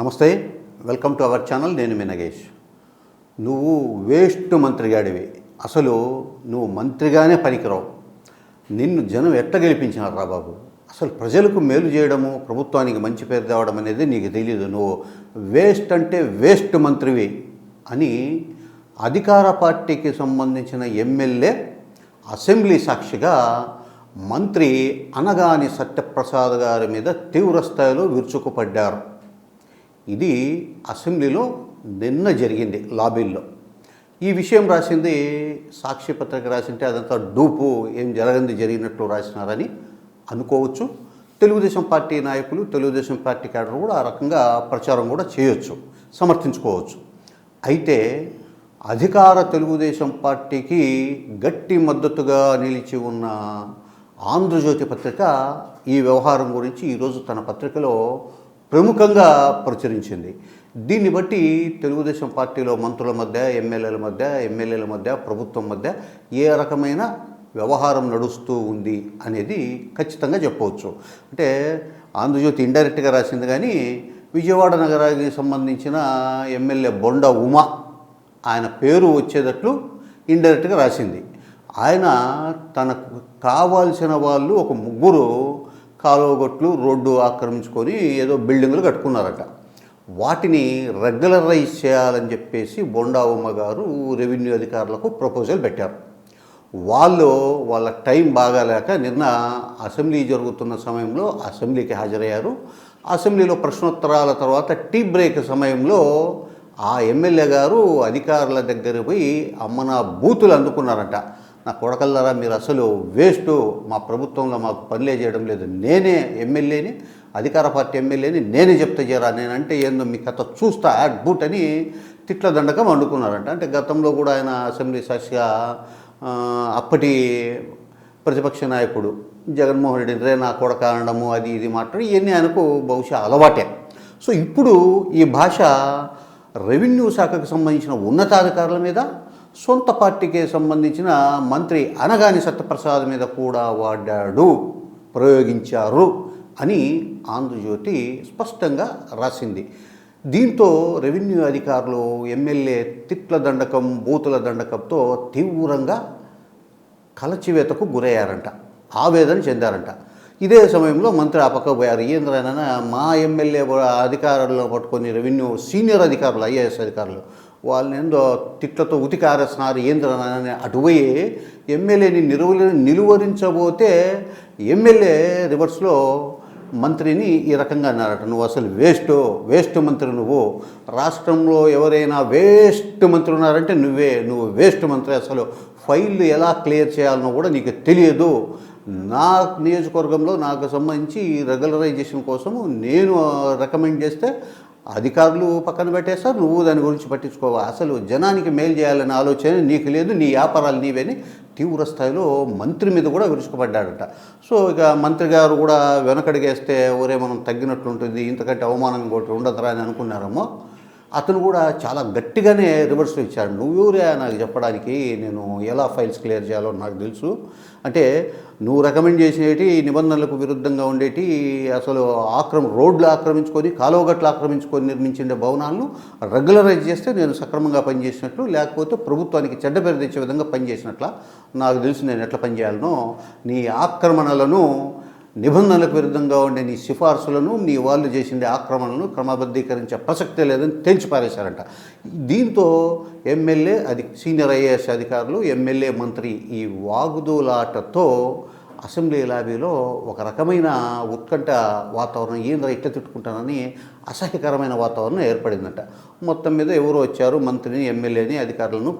నమస్తే welcome to our channel నేను మీ నగేష్. నువ్వు వేస్ట్ మంత్రిగాడివి. అసలు నువ్వు మంత్రిగానే పనికిరావు. నిన్ను జనం ఎట్ట గెలిపించినారు రా బాబు? అసలు ప్రజలకు మేలు చేయడము ప్రభుత్వానికి మంచి పేరు తేవడం అనేది నీకు తెలియదు నువ్వు వేస్ట్ అంటే వేస్ట్ మంత్రివి అని అధికార పార్టీకి సంబంధించిన ఎమ్మెల్యే అసెంబ్లీ సాక్షిగా మంత్రి అనగాని సత్యప్రసాద్ గారి మీద తీవ్రస్థాయిలో విరుచుకుపడ్డారు. ఇది అసెంబ్లీలో నిన్న జరిగింది లాబీల్లో. ఈ విషయం రాసింది సాక్షి పత్రిక రాసింటే అదంతా డూపు ఏం జరగంది జరిగినట్లు రాసినారని అనుకోవచ్చు. తెలుగుదేశం పార్టీ నాయకులు తెలుగుదేశం పార్టీ క్యాడర్ కూడా ఆ రకంగా ప్రచారం కూడా చేయొచ్చు సమర్థించుకోవచ్చు. అయితే అధికార తెలుగుదేశం పార్టీకి గట్టి మద్దతుగా నిలిచి ఉన్న ఆంధ్రజ్యోతి పత్రిక ఈ వ్యవహారం గురించి ఈరోజు తన పత్రికలో ప్రముఖంగా ప్రచురించింది. దీన్ని బట్టి తెలుగుదేశం పార్టీలో మంత్రుల మధ్య ఎమ్మెల్యేల మధ్య ఎమ్మెల్యేల మధ్య ప్రభుత్వం మధ్య ఏ రకమైన వ్యవహారం నడుస్తూ ఉంది అనేది ఖచ్చితంగా చెప్పవచ్చు. అంటే ఆంధ్రజ్యోతి ఇండైరెక్ట్గా రాసింది కానీ విజయవాడ నగరానికి సంబంధించిన ఎమ్మెల్యే బొండ ఉమ ఆయన పేరు వచ్చేటట్లు ఇండైరెక్ట్గా రాసింది. ఆయన తనకు కావాల్సిన వాళ్ళు ఒక ముగ్గురు కాలువగొట్లు రోడ్డు ఆక్రమించుకొని ఏదో బిల్డింగులు కట్టుకున్నారట. వాటిని రెగ్యులరైజ్ చేయాలని చెప్పేసి బొండావమ్మ గారు రెవెన్యూ అధికారులకు ప్రపోజల్ పెట్టారు. వాళ్ళు వాళ్ళ టైం బాగాలేక నిన్న అసెంబ్లీ జరుగుతున్న సమయంలో అసెంబ్లీకి హాజరయ్యారు. అసెంబ్లీలో ప్రశ్నోత్తరాల తర్వాత టీ బ్రేక్ సమయంలో ఆ ఎమ్మెల్యే గారు అధికారుల దగ్గర పోయి అమ్మ నా బూతులు అందుకున్నారంట. నా కొడకల్లారా మీరు అసలు వేస్ట్ మా ప్రభుత్వంలో మాకు పనులే చేయడం లేదు. నేనే ఎమ్మెల్యేని అధికార పార్టీ ఎమ్మెల్యేని నేనే చెప్తా చేరా నేనంటే ఏందో మీ కథ చూస్తా యాడ్ బూట్ అని తిట్ల దండకం వండుకున్నారంట. అంటే గతంలో కూడా ఆయన అసెంబ్లీ సాక్షిగా అప్పటి ప్రతిపక్ష నాయకుడు జగన్మోహన్ రెడ్డి రే నా కొడక అనడము అది ఇది మాట్లాడి ఇవన్నీ ఆయనకు బహుశా అలవాటే. సో ఇప్పుడు ఈ భాష రెవెన్యూ శాఖకు సంబంధించిన ఉన్నతాధికారుల మీద సొంత పార్టీకి సంబంధించిన మంత్రి అనగాని సత్యప్రసాద్ మీద కూడా వాడాడు ప్రయోగించారు అని ఆంధ్రజ్యోతి స్పష్టంగా రాసింది. దీంతో రెవెన్యూ అధికారులు ఎమ్మెల్యే తిట్ల దండకం బూతుల దండకంతో తీవ్రంగా కలచివేతకు గురయ్యారంట ఆవేదన చెందారంట. ఇదే సమయంలో మంత్రి ఆ పక్క పోయారు ఏంద్రైనా మా ఎమ్మెల్యే అధికారులను పట్టుకొని రెవెన్యూ సీనియర్ అధికారులు ఐఏఎస్ అధికారులు వాళ్ళని ఏందో తిట్లతో ఉతికారేస్తున్నారు ఏంద్రనని అటుపోయి ఎమ్మెల్యేని నిలువ నిలువరించబోతే ఎమ్మెల్యే రివర్స్లో మంత్రిని ఈ రకంగా అన్నారట. నువ్వు అసలు వేస్ట్ వేస్ట్ మంత్రి నువ్వు. రాష్ట్రంలో ఎవరైనా వేస్ట్ మంత్రి ఉన్నారంటే నువ్వే నువ్వు వేస్ట్ మంత్రి అసలు. ఫైల్ ఎలా క్లియర్ చేయాలనో కూడా నీకు తెలియదు. నా నియోజకవర్గంలో నాకు సంబంధించి రెగ్యులరైజేషన్ కోసము నేను రికమెండ్ చేస్తే అధికారులు పక్కన పెట్టేస్తారు నువ్వు దాని గురించి పట్టించుకోవా. అసలు జనానికి మేలు చేయాలనే ఆలోచన నీకు లేదు. నీ వ్యాపారాలు నీవేని. తీవ్ర స్థాయిలో మంత్రి మీద కూడా విరుచుకుపడ్డాడట. సో ఇక మంత్రి గారు కూడా వెనకడిగేస్తే ఒరే మనం తగ్గినట్లుంటుంది. ఇంతకంటే అవమానం ఇంకోటి ఉండదురా అని అనుకున్నారేమో. అతను కూడా చాలా గట్టిగానే రివర్స్లో ఇచ్చాడు. నువ్వెవరే నాకు చెప్పడానికి నేను ఎలా ఫైల్స్ క్లియర్ చేయాలో నాకు తెలుసు. అంటే నువ్వు రికమెండ్ చేసేటి నిబంధనలకు విరుద్ధంగా ఉండేటి అసలు ఆక్రమ రోడ్లు ఆక్రమించుకొని కాలువగట్లు ఆక్రమించుకొని నిర్మించిండే భవనాలను రెగ్యులరైజ్ చేస్తే నేను సక్రమంగా పనిచేసినట్లు లేకపోతే ప్రభుత్వానికి చెడ్డ పేరు తెచ్చే విధంగా పనిచేసినట్ల నాకు తెలుసు నేను ఎట్లా పనిచేయాలనో. నీ ఆక్రమణలను నిబంధనలకు విరుద్ధంగా ఉండే నీ సిఫార్సులను నీ వాళ్ళు చేసిన ఆక్రమణలను క్రమబద్ధీకరించే ప్రసక్తే లేదని తేల్చిపారేశారంట దీంతో ఎమ్మెల్యే అది సీనియర్ ఐఏఎస్ అధికారులు ఎమ్మెల్యే మంత్రి ఈ వాగుదూలాటతో అసెంబ్లీ లాబీలో ఒక రకమైన ఉత్కంఠ వాతావరణం ఏంద్ర ఇట్లా తిట్టుకుంటానని అసహ్యకరమైన వాతావరణం ఏర్పడిందంట. మొత్తం మీద ఎవరు వచ్చారు మంత్రిని ఎమ్మెల్యేని అధికారులను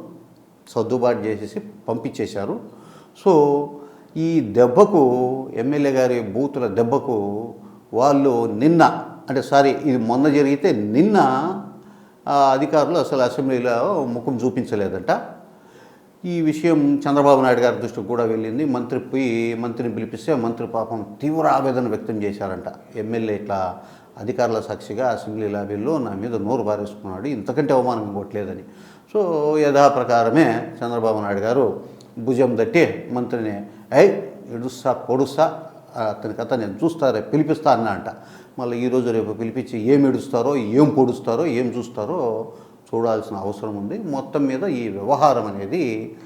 సర్దుబాటు చేసేసి పంపించేశారు. సో ఈ దెబ్బకు ఎమ్మెల్యే గారి బూతుల దెబ్బకు వాళ్ళు నిన్న అంటే సారీ ఇది మొన్న జరిగితే నిన్న అధికారులు అసలు అసెంబ్లీలో ముఖం చూపించలేదంట. ఈ విషయం చంద్రబాబు నాయుడు గారి దృష్టికి కూడా వెళ్ళింది. మంత్రి పోయి మంత్రిని పిలిపిస్తే మంత్రి పాపం తీవ్ర ఆవేదన వ్యక్తం చేశారంట. ఎమ్మెల్యే ఇట్లా అధికారుల సాక్షిగా అసెంబ్లీ లాబీల్లో నా మీద నోరు పారేసుకున్నాడు. ఇంతకంటే అవమానం ఇవ్వట్లేదని సో యథాప్రకారమే చంద్రబాబు నాయుడు గారు భుజం తట్టి మంత్రిని ఐ ఎడుస్తా పొడుస్తా అతని కథ నేను చూస్తారే పిలిపిస్తా అన్నా అంట. మళ్ళీ ఈరోజు రేపు పిలిపించి ఏం ఎడుస్తారో ఏం పొడుస్తారో ఏం చూస్తారో చూడాల్సిన అవసరం ఉంది. మొత్తం మీద ఈ వ్యవహారం అనేది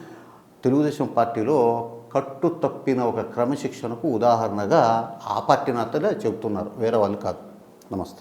తెలుగుదేశం పార్టీలో కట్టు తప్పిన ఒక క్రమశిక్షణకు ఉదాహరణగా ఆ పార్టీ నేతలే చెబుతున్నారు. వేరే వాళ్ళు కాదు. నమస్తే.